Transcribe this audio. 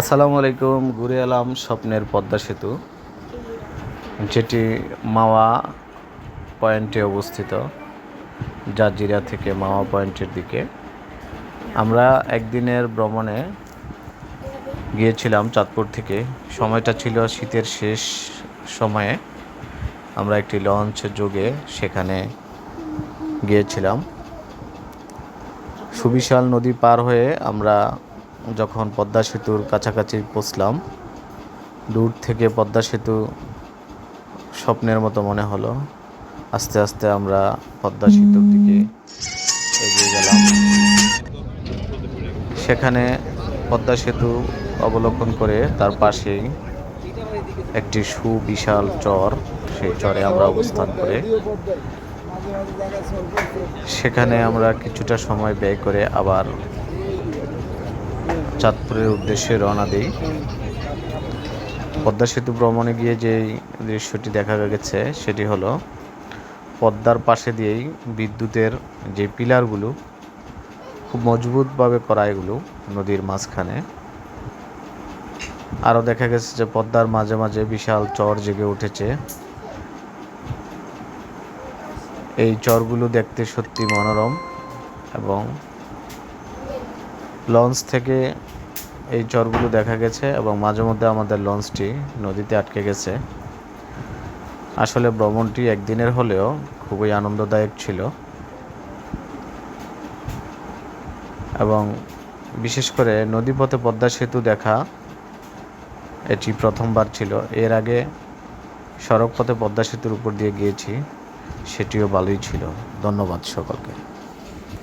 আসসালামু আলাইকুম, ঘুরে এলাম স্বপ্নের পদ্মা সেতু, যেটি মাওয়া পয়েন্টে অবস্থিত, জাজিরা থেকে মাওয়া পয়েন্টের দিকে। আমরা একদিনের ভ্রমণে গিয়েছিলাম চাঁদপুর থেকে। সময়টা ছিল শীতের শেষ সময়ে। আমরা একটি লঞ্চ যোগে সেখানে গিয়েছিলাম। সুবিশাল নদী পার হয়ে আমরা যখন পদ্মা সেতুর কাছাকাছি পৌঁছলাম, দূর থেকে পদ্মা সেতু স্বপ্নের মতো মনে হলো। আস্তে আস্তে আমরা পদ্মা সেতুর দিকে এগিয়ে গেলাম। সেখানে পদ্মা সেতু অবলোকন করে তার পাশেই একটি সুবিশাল চর, সেই চরে আমরা অবস্থান করে। সেখানে আমরা কিছুটা সময় ব্যয় করে আবার চাঁদপুরের উদ্দেশ্যে রওনা দিই। পদ্মা সেতু ভ্রমণে গিয়ে যেই দৃশ্যটি দেখা গেছে, সেটি হলো পদ্মার পাশে দিয়েই বিদ্যুতের যে পিলারগুলো, খুব মজবুতভাবে করা এগুলো নদীর মাঝখানে। আরও দেখা গেছে যে পদ্মার মাঝে মাঝে বিশাল চর জেগে উঠেছে। এই চরগুলো দেখতে সত্যি মনোরম এবং লঞ্চ থেকে এই চরগুলো দেখা গেছে এবং মাঝে মধ্যে আমাদের লঞ্চটি নদীতে আটকে গেছে। আসলে ভ্রমণটি একদিনের হলেও খুবই আনন্দদায়ক ছিল। এবং বিশেষ করে নদীপথে পদ্মা সেতু দেখা এটি প্রথমবার ছিল। এর আগে সড়ক পথে পদ্মা সেতুর উপর দিয়ে গিয়েছি, সেটিও ভালোই ছিল। ধন্যবাদ সকলকে।